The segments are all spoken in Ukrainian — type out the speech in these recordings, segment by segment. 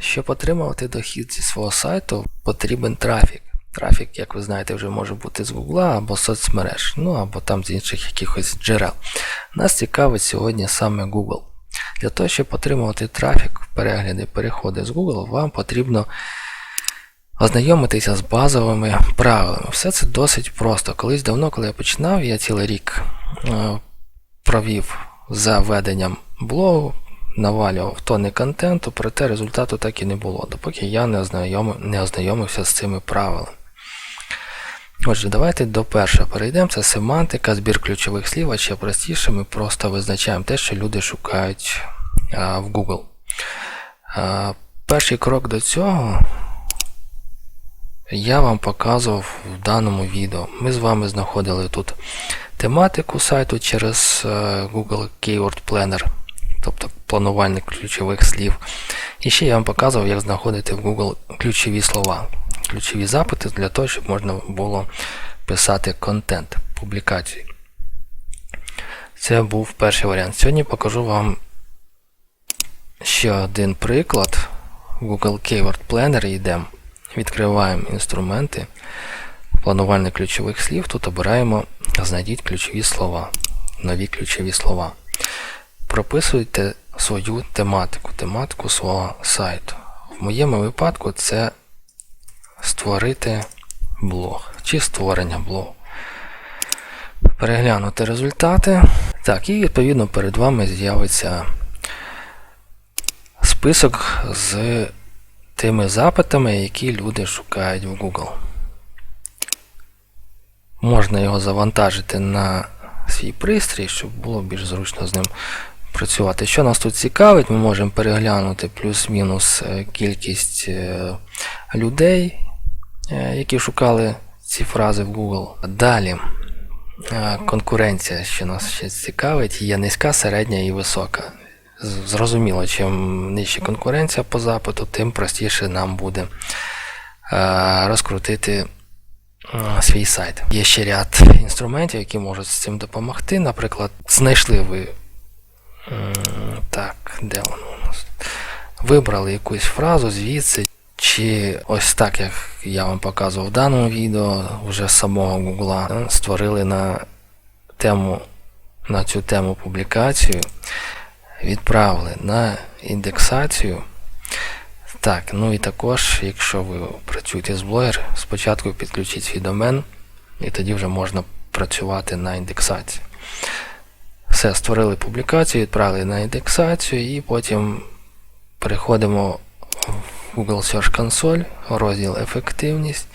Щоб отримувати дохід зі свого сайту, потрібен трафік. Трафік, як ви знаєте, вже може бути з Гугла або соцмереж, ну або там з інших якихось джерел. Нас цікавить сьогодні саме Google. Для того, щоб отримувати трафік, перегляди, переходи з Google, вам потрібно ознайомитися з базовими правилами. Все це досить просто. Колись давно, коли я починав, я цілий рік е, провів за веденням блогу, навалював тони контенту, проте результату так і не було, допоки я не, ознайомив, не ознайомився з цими правилами. Отже, давайте до першого перейдемо. Це семантика, збір ключових слів, а ще простіше ми просто визначаємо те, що люди шукають а, в Google. А, перший крок до цього я вам показував в даному відео. Ми з вами знаходили тут тематику сайту через е, Google Keyword Planner, тобто планувальник ключових слів. І ще я вам показував, як знаходити в Google ключові слова, ключові запити для того, щоб можна було писати контент, публікації. Це був перший варіант. Сьогодні покажу вам ще один приклад. Google Keyword Planner йдемо. Відкриваємо інструменти, планувальник ключових слів. Тут обираємо Знайдіть ключові слова, нові ключові слова. Прописуйте свою тематику, тематику свого сайту. В моєму випадку це створити блог чи створення блогу. Переглянути результати. Так, і відповідно перед вами з'явиться список з тими запитами, які люди шукають в Google. Можна його завантажити на свій пристрій, щоб було більш зручно з ним працювати. Що нас тут цікавить, ми можемо переглянути плюс-мінус е, кількість е, людей, е, які шукали ці фрази в Google. Далі конкуренція, що нас ще цікавить, є низька, середня і висока. Зрозуміло, чим нижча конкуренція по запиту, тим простіше нам буде розкрутити свій сайт. Є ще ряд інструментів, які можуть з цим допомогти. Наприклад, знайшли ви так, де воно у нас? Вибрали якусь фразу звідси, чи ось так, як я вам показував в даному відео, вже з самого Google створили на тему на цю тему публікацію, відправили на індексацію. Так, ну і також, якщо ви працюєте з блогер, спочатку підключіть свій домен, і тоді вже можна працювати на індексації. Все, створили публікацію, відправили на індексацію, і потім переходимо в Google Search Console, розділ Ефективність.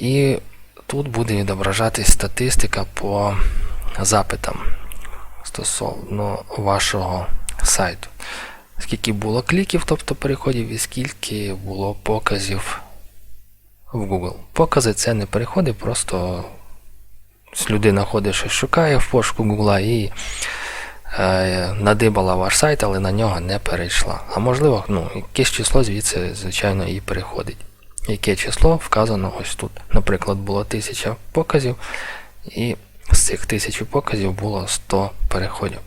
І тут буде відображатись статистика по запитам стосовно вашого сайту скільки було кліків, тобто переходів, і скільки було показів в Google. Покази це не переходи, просто людина ходить щось шукає в пошуку Google і е, надибала ваш сайт, але на нього не перейшла. А можливо, ну, якесь число звідси, звичайно, і переходить. Яке число вказано ось тут. Наприклад, було 1000 показів, і з цих 1000 показів було 100 переходів.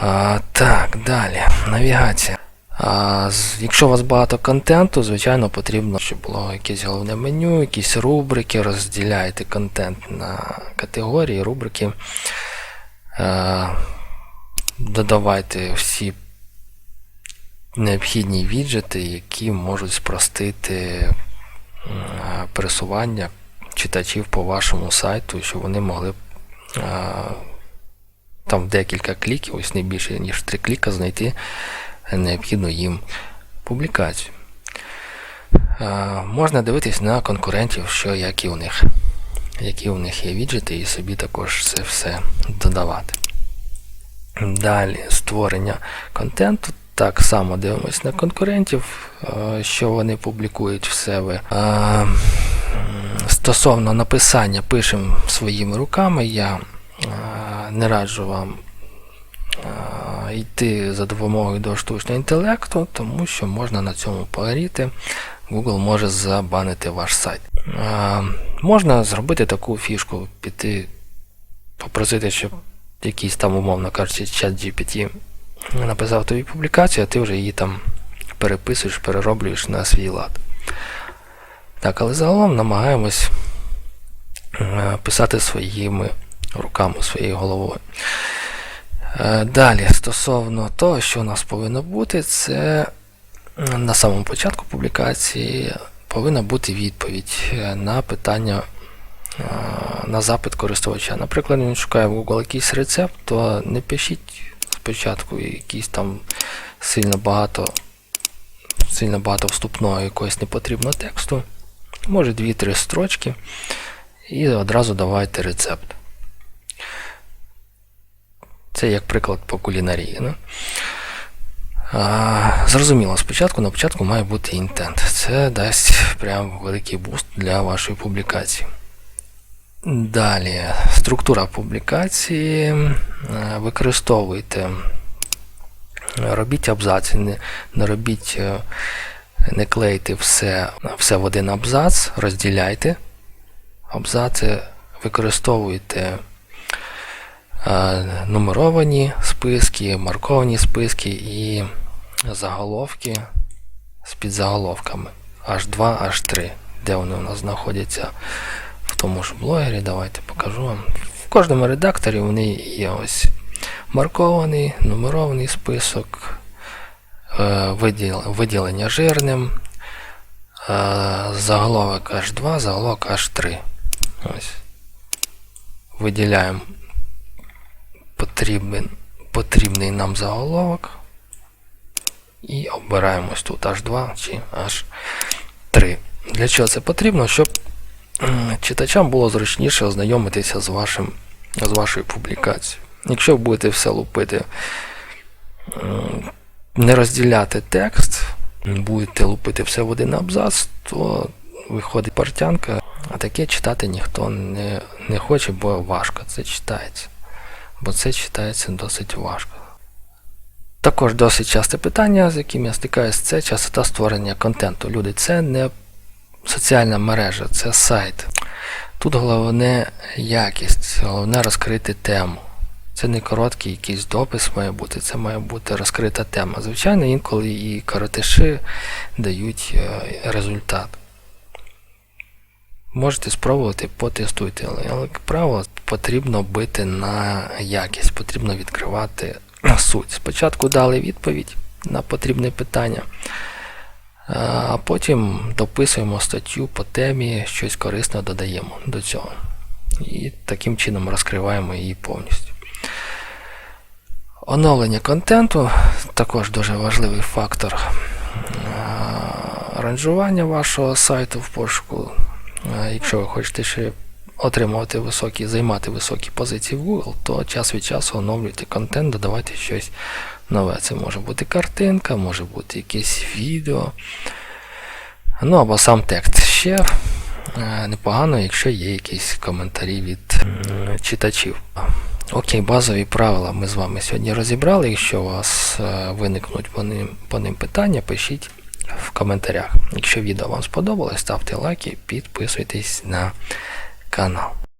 А, так, далі. Навігація. А, якщо у вас багато контенту, звичайно, потрібно, щоб було якесь головне меню, якісь рубрики, розділяєте контент на категорії, рубрики. А, додавайте всі необхідні віджити, які можуть спростити пересування читачів по вашому сайту, щоб вони могли а, там декілька кліків, ось не більше, ніж три кліка знайти необхідну їм публікацію. Можна дивитись на конкурентів, що які у них, які у них є віджити, і собі також це все додавати. Далі створення контенту. Так само дивимось на конкурентів, що вони публікують в себе. Стосовно написання пишемо своїми руками. Я не раджу вам йти за допомогою до штучного інтелекту, тому що можна на цьому погоріти. Google може забанити ваш сайт. Е, Можна зробити таку фішку, піти, попросити, щоб якийсь там, умовно кажучи, чат GPT написав тобі публікацію, а ти вже її там переписуєш, перероблюєш на свій лад. Так, але загалом намагаємось е, писати своїми руками, своєю головою. Е, Далі, стосовно того, що у нас повинно бути, це на самому початку публікації повинна бути відповідь е, на питання, е, на запит користувача. Наприклад, він шукає в Google якийсь рецепт, то не пишіть спочатку якісь там сильно багато, сильно багато вступного якогось непотрібного тексту. Може 2-3 строчки, і одразу давайте рецепт. Це як приклад по кулінарії. Ну? А, зрозуміло, спочатку на початку має бути інтент. Це дасть прям великий буст для вашої публікації. Далі, структура публікації. Використовуйте, робіть абзаци, не, не робіть, е, не клейте все, все в один абзац, розділяйте абзаци, використовуйте нумеровані списки, марковані списки і заголовки з підзаголовками H2, H3, де вони у нас знаходяться в тому ж блогері. Давайте покажу вам. В кожному редакторі вони є ось маркований, нумерований список, е, виділення жирним, е, заголовок H2, заголовок H3. Ось. Виділяємо потрібен, потрібний нам заголовок. І обираємо тут H2 чи H3. Для чого це потрібно? Щоб читачам було зручніше ознайомитися з, вашим, з вашою публікацією. Якщо ви будете все лупити, не розділяти текст, будете лупити все в один абзац, то виходить портянка, а таке читати ніхто не, не хоче, бо важко це читається. Бо це читається досить важко. Також досить часте питання, з яким я стикаюся, це частота створення контенту. Люди, це не соціальна мережа, це сайт. Тут головне якість, головне розкрити тему. Це не короткий якийсь допис має бути, це має бути розкрита тема. Звичайно, інколи і коротиші дають е, результат. Можете спробувати, потестуйте, але, як правило, потрібно бити на якість, потрібно відкривати суть. Спочатку дали відповідь на потрібне питання, а потім дописуємо статтю по темі, щось корисне додаємо до цього. І таким чином розкриваємо її повністю. Оновлення контенту також дуже важливий фактор ранжування вашого сайту в пошуку. Якщо ви хочете ще отримувати високі, займати високі позиції в Google, то час від часу оновлюйте контент, додавайте щось нове. Це може бути картинка, може бути якесь відео. Ну або сам текст. Ще непогано, якщо є якісь коментарі від читачів. Окей, базові правила ми з вами сьогодні розібрали. Якщо у вас е, виникнуть по ним, по ним питання, пишіть в коментарях. Якщо відео вам сподобалось, ставте лайки, підписуйтесь на канал.